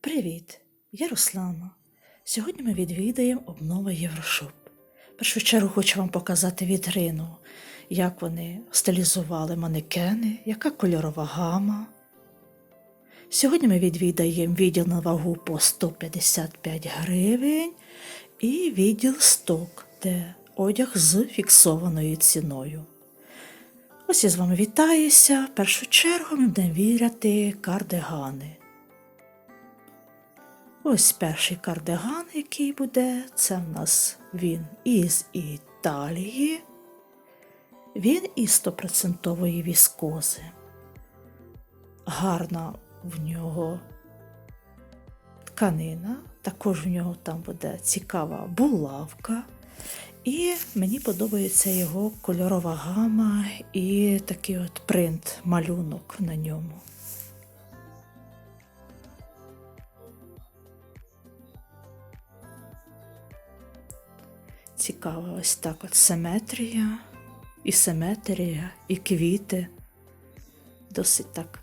Привіт, я Руслана. Сьогодні ми відвідаємо обнова Єврошоп. В першу чергу хочу вам показати вітрину, як вони стилізували манекени, яка кольорова гама. Сьогодні ми відвідаємо відділ на вагу по 155 гривень і відділ сток, де одяг з фіксованою ціною. Ось я з вами вітаюся. В першу чергу ми будемо віряти кардигани. Ось перший кардиган, який буде, це в нас він із Італії. Він із стопроцентової віскози. Гарна в нього тканина, також в нього там буде цікава булавка. І мені подобається його кольорова гама і такий от принт, малюнок на ньому. Цікава ось так от симетрія, і симетрія, і квіти. Досить так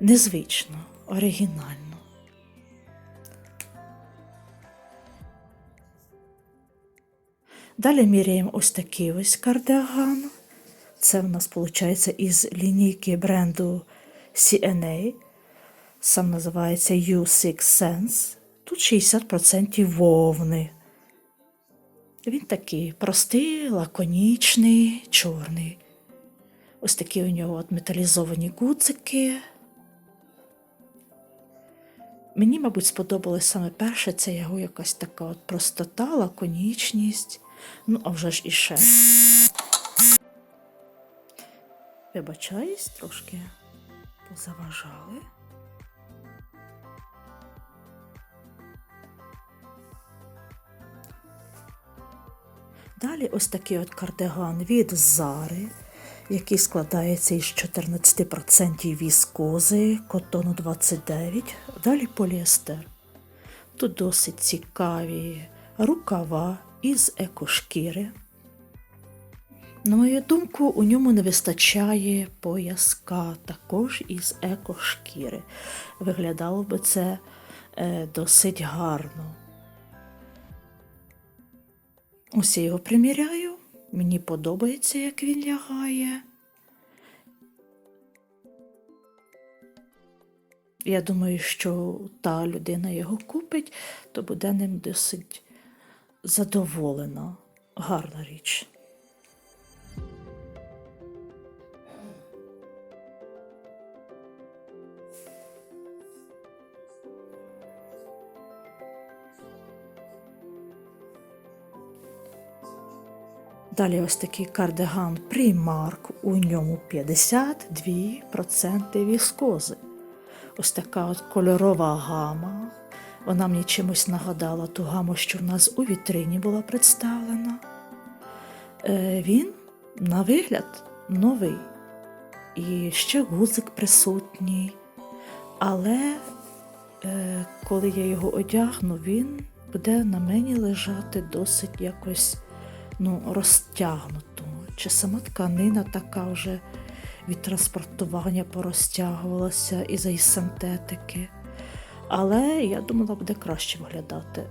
незвично, оригінально. Далі міряємо ось такий ось кардиган. Це в нас виходить із лінійки бренду CNA. Сам називається U6 Sense. Тут 60% вовни. Він такий простий, лаконічний, чорний. Ось такі у нього от металізовані гудзики. Мені, мабуть, сподобалось саме перше, це його якась така от простота, лаконічність. Ну, а вже ж і ще. Вибачаюсь, трошки позаважали. Далі ось такий от кардиган від Зари, який складається із 14% віскози, котону 29, далі поліестер. Тут досить цікаві рукава із екошкіри. На мою думку, у ньому не вистачає пояска також із екошкіри. Виглядало би це е, досить гарно. Ось я його приміряю. Мені подобається, як він лягає. Я думаю, що та людина його купить, то буде ним досить задоволена. Гарна річ. Далі ось такий кардиган Primark, у ньому 52% віскози. Ось така от кольорова гама. Вона мені чимось нагадала ту гаму, що в нас у вітрині була представлена. Е, Він, на вигляд, новий. І ще гузик присутній. Але е, коли я його одягну, він буде на мені лежати досить якось ну, розтягнуто. Чи сама тканина така вже від транспортування порозтягувалася із за синтетики. Але я думала, буде краще виглядати.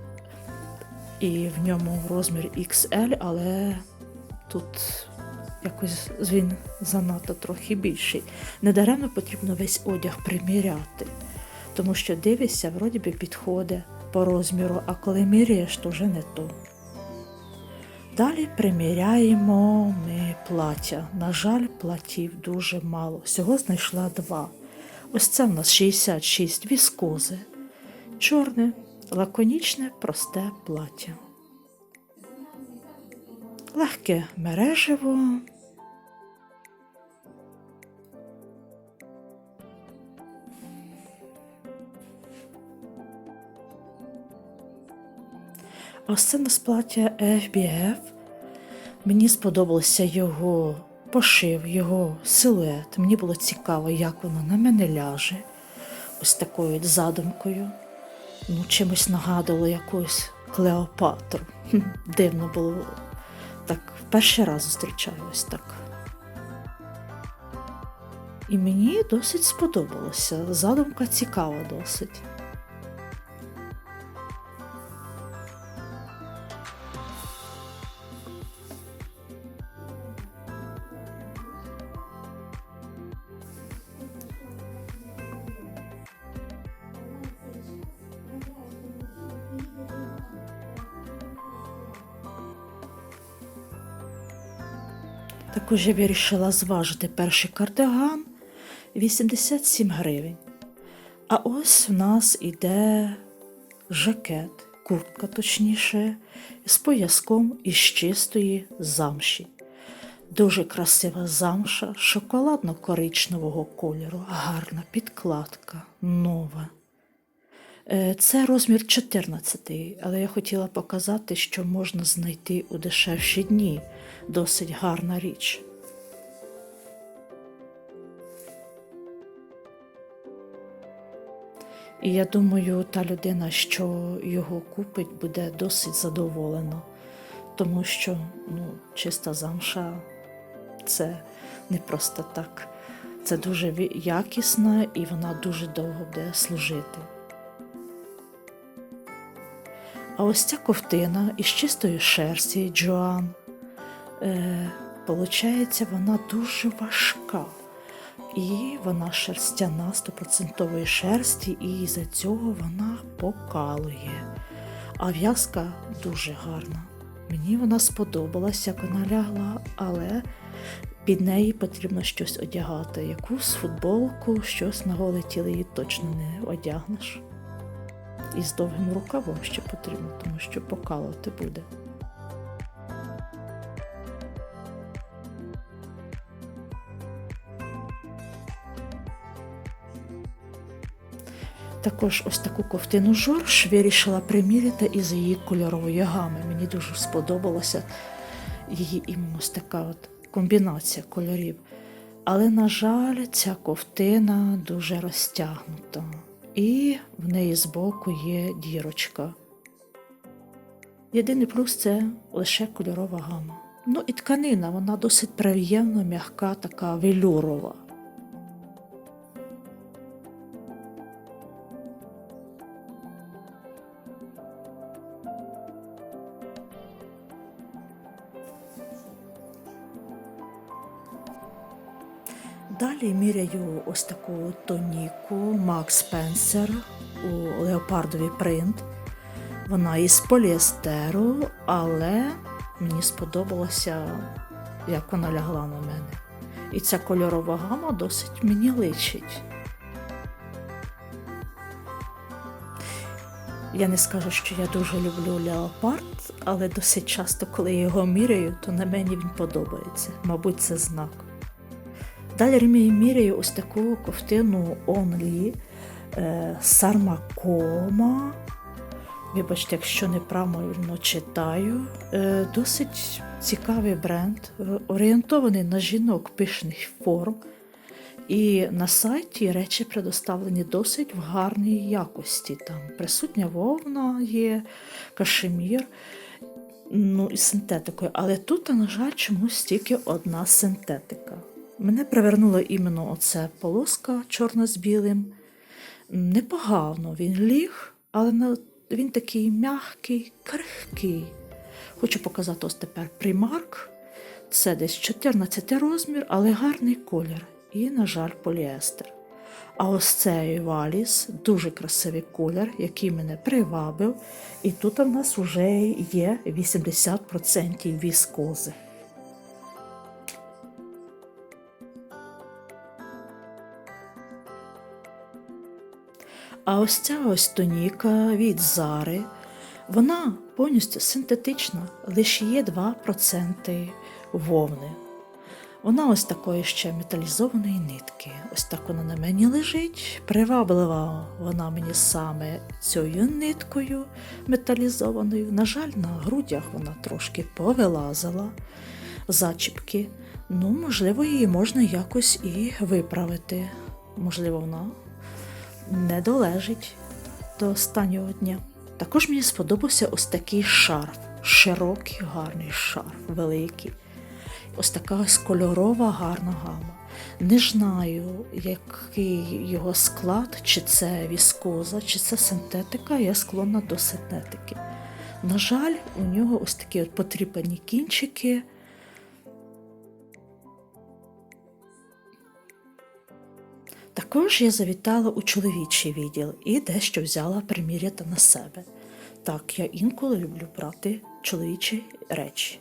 І в ньому розмір XL, але тут якось він занадто трохи більший. Недаремно потрібно весь одяг приміряти, тому що дивишся, вроді би підходить по розміру, а коли міряєш, то вже не то. Далі приміряємо ми плаття. На жаль, платів дуже мало. Всього знайшла два. Ось це в нас 66 віскози. Чорне, лаконічне, просте плаття. Легке мережево. Ось це плаття FBF. Мені сподобався його пошив, його силует. Мені було цікаво, як воно на мене ляже. Ось такою задумкою. Ну, чимось нагадувало якусь Клеопатру. Дивно було. Так, перший раз зустрічаю ось так. І мені досить сподобалося. Задумка цікава досить. Також я вирішила зважити перший кардиган 87 гривень. А ось в нас іде жакет, куртка точніше, з пояском із чистої замші. Дуже красива замша, шоколадно-коричневого кольору, гарна підкладка, нова. Е, Це розмір 14, але я хотіла показати, що можна знайти у дешевші дні. Досить гарна річ. І я думаю, та людина, що його купить, буде досить задоволена, тому що ну, чиста замша це не просто так. Це дуже якісна і вона дуже довго буде служити. А ось ця ковтина із чистої шерсті Джоан. Е, получається, вона дуже важка. І вона шерстяна, стопроцентової шерсті, і за цього вона покалує. А в'язка дуже гарна. Мені вона сподобалась, як вона лягла, але під неї потрібно щось одягати. Якусь футболку, щось на голе тіло її точно не одягнеш. І з довгим рукавом ще потрібно, тому що покалувати буде. Також ось таку ковтину Жорж вирішила приміряти із її кольорової гами. Мені дуже сподобалася її іменно ось така от комбінація кольорів. Але, на жаль, ця ковтина дуже розтягнута. І в неї збоку є дірочка. Єдиний плюс це лише кольорова гама. Ну і тканина, вона досить приємно, м'яка, така велюрова. Далі міряю ось таку тоніку Max Spencer у леопардовий принт. Вона із поліестеру, але мені сподобалося, як вона лягла на мене. І ця кольорова гама досить мені личить. Я не скажу, що я дуже люблю леопард, але досить часто, коли я його міряю, то на мені він подобається. Мабуть, це знак. Далі я міряю ось таку ковтину Only е, Сармакома. Вибачте, якщо неправильно читаю. Е, Досить цікавий бренд, орієнтований на жінок пишних форм. І на сайті речі предоставлені досить в гарній якості. Там присутня вовна є, кашемір, ну і синтетикою. Але тут, на жаль, чомусь тільки одна синтетика. Мене привернула іменно оце полоска чорна з білим. Непогано він ліг, але він такий м'який, крихкий. Хочу показати ось тепер примарк. Це десь 14 розмір, але гарний колір. І, на жаль, поліестер. А ось цей валіс дуже красивий колір, який мене привабив. І тут у нас вже є 80% віскози. А ось ця ось тоніка від Зари, вона повністю синтетична, лише є 2% вовни. Вона ось такої ще металізованої нитки. Ось так вона на мені лежить. Приваблива вона мені саме цією ниткою металізованою. На жаль, на грудях вона трошки повилазила зачіпки. Ну, можливо, її можна якось і виправити. Можливо, вона не долежить до останнього дня. Також мені сподобався ось такий шарф. Широкий, гарний шарф, великий. Ось така ось кольорова гарна гама. Не знаю, який його склад, чи це віскоза, чи це синтетика, я склонна до синтетики. На жаль, у нього ось такі от потріпані кінчики. Також я завітала у чоловічий відділ і дещо взяла приміряти на себе. Так, я інколи люблю брати чоловічі речі.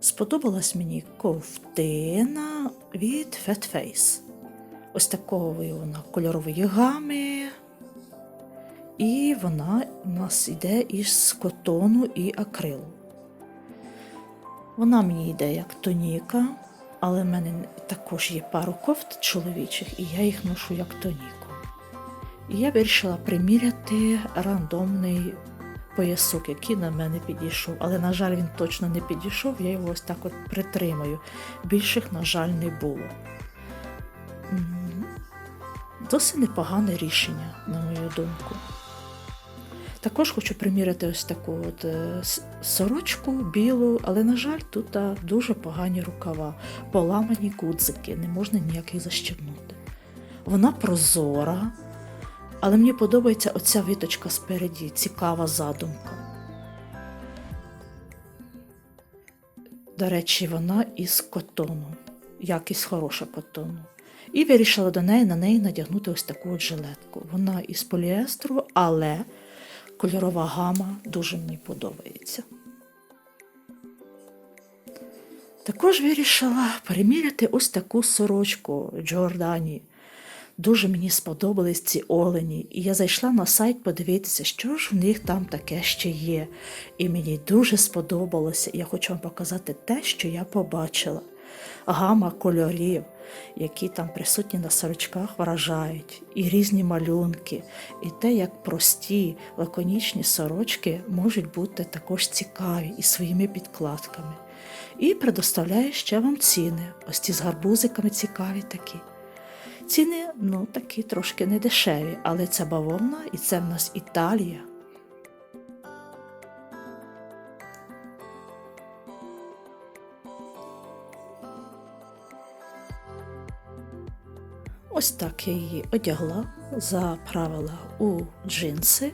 Сподобалась мені ковтина від Fat Face. Ось такої вона кольорової гами. І вона у нас йде із котону і акрилу. Вона мені йде як тоніка, але в мене також є пару кофт чоловічих, і я їх ношу як тоніку. І я вирішила приміряти рандомний поясок, який на мене підійшов. Але, на жаль, він точно не підійшов, я його ось так от притримаю. Більших, на жаль, не було. Досить непогане рішення, на мою думку. Також хочу приміряти ось таку от е, сорочку білу, але, на жаль, тут дуже погані рукава, поламані гудзики, не можна ніяких защебнути. Вона прозора, але мені подобається оця виточка спереді, цікава задумка. До речі, вона із котону, якість хороша котону. І вирішила до неї на неї надягнути ось таку от жилетку. Вона із поліестру, але кольорова гама дуже мені подобається. Також вирішила переміряти ось таку сорочку Джордані. Дуже мені сподобались ці олені, і я зайшла на сайт подивитися, що ж в них там таке ще є. І мені дуже сподобалося. Я хочу вам показати те, що я побачила. Гама кольорів, які там присутні на сорочках, вражають, і різні малюнки, і те, як прості лаконічні сорочки можуть бути також цікаві і своїми підкладками. І предоставляю ще вам ціни. Ось ці з гарбузиками цікаві такі. Ціни, ну, такі трошки не дешеві, але це бавовна і це в нас Італія. Ось так я її одягла, заправила у джинси.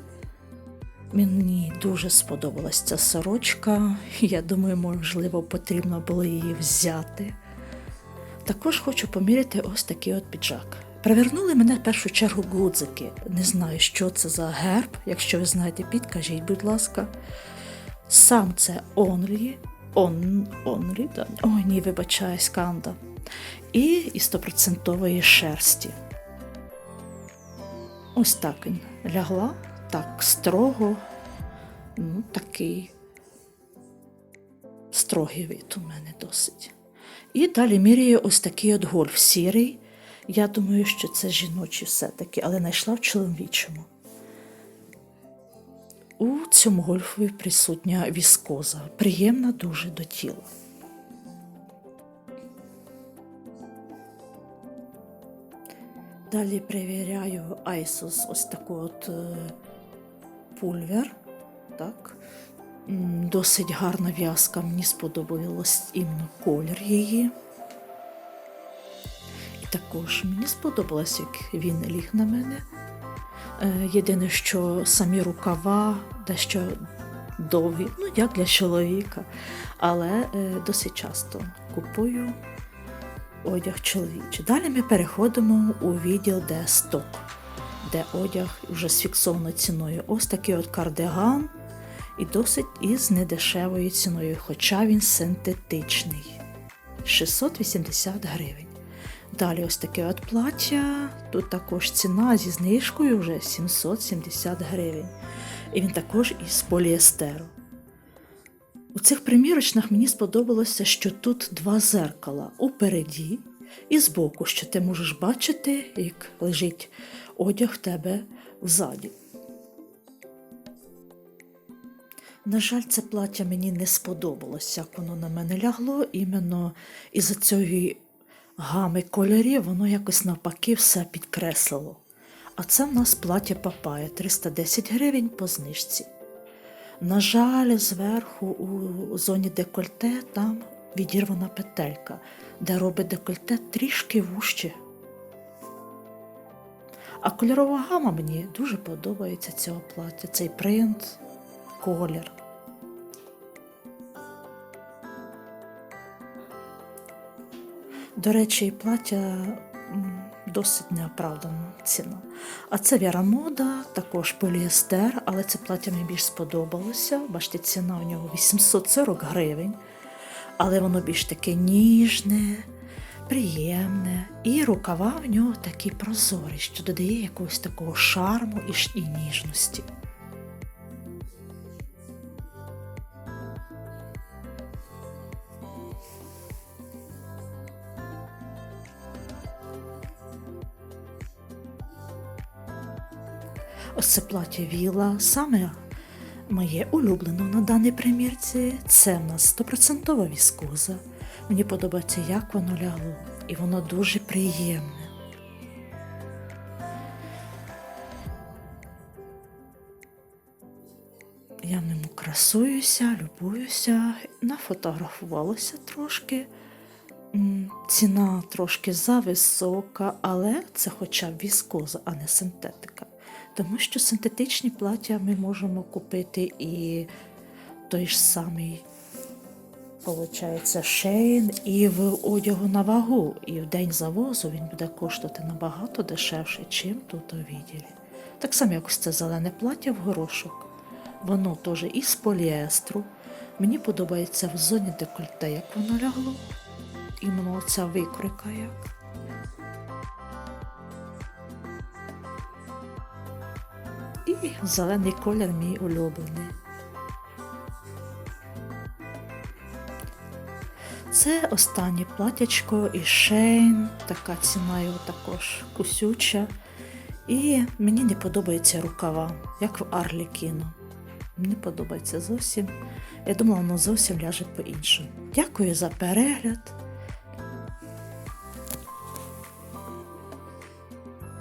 Мені дуже сподобалась ця сорочка. Я думаю, можливо, потрібно було її взяти. Також хочу поміряти ось такий от піджак. Привернули мене в першу чергу гудзики. Не знаю, що це за герб. Якщо ви знаєте, підкажіть, будь ласка. Сам це Only. Он, да. Ой, ні, вибачаюсь, канда. І із стопроцентової шерсті. Ось так він лягла, так строго, ну, такий строгий вид у мене досить. І далі міряю ось такий от гольф сірий. Я думаю, що це жіночий все-таки, але знайшла в чоловічому. У цьому гольфові присутня віскоза, приємна дуже до тіла. Далі перевіряю Айсос ось таку от е, пульвер. Так. Досить гарна в'язка, мені сподобалось іменно колір її. І також мені сподобалось, як він ліг на мене. Е, Єдине, що самі рукава дещо довгі, ну як для чоловіка, але е, досить часто купую одяг чоловічий. Далі ми переходимо у відділ, де сток, де одяг вже з фіксованою ціною. Ось такий от кардиган і досить із недешевою ціною, хоча він синтетичний. 680 гривень. Далі ось таке от плаття. Тут також ціна зі знижкою вже 770 гривень. І він також із поліестеру. У цих примірочнах мені сподобалося, що тут два зеркала упереді і збоку, що ти можеш бачити, як лежить одяг в тебе взаді. На жаль, це плаття мені не сподобалося, як воно на мене лягло. Іменно із-за цієї гами кольорів воно якось навпаки все підкреслило. А це в нас плаття Папая 310 гривень по знижці. На жаль, зверху у зоні декольте там відірвана петелька, де робить декольте трішки вужче. А кольорова гама мені дуже подобається цього плаття, цей принт, колір. До речі, плаття досить неоправдана ціна. А це Віра Мода, також поліестер, але це плаття мені більш сподобалося. Бачите, ціна у нього 840 гривень. але воно більш таке ніжне, приємне, і рукава в нього такі прозорі, що додає якогось такого шарму і ніжності. Ось це плаття віла, саме моє улюблене на даній примірці. Це в нас стопроцентова віскоза. Мені подобається, як воно лягло, і воно дуже приємне. Я ньому красуюся, любуюся, нафотографувалася трошки. Ціна трошки зависока, але це хоча б віскоза, а не синтетика. Тому що синтетичні плаття ми можемо купити і той ж самий, получається, шейн і в одягу на вагу. І в день завозу він буде коштувати набагато дешевше, чим тут у відділі. Так само, як ось це зелене плаття в горошок. Воно теж із поліестру. Мені подобається в зоні декольте, як воно лягло. Іменно ця викройка як. І зелений колір мій улюблений. Це останнє платячко і шейн, така ціна його також кусюча. І мені не подобається рукава, як в Арлікіно. Не подобається зовсім. Я думала, воно зовсім ляже по-іншому. Дякую за перегляд.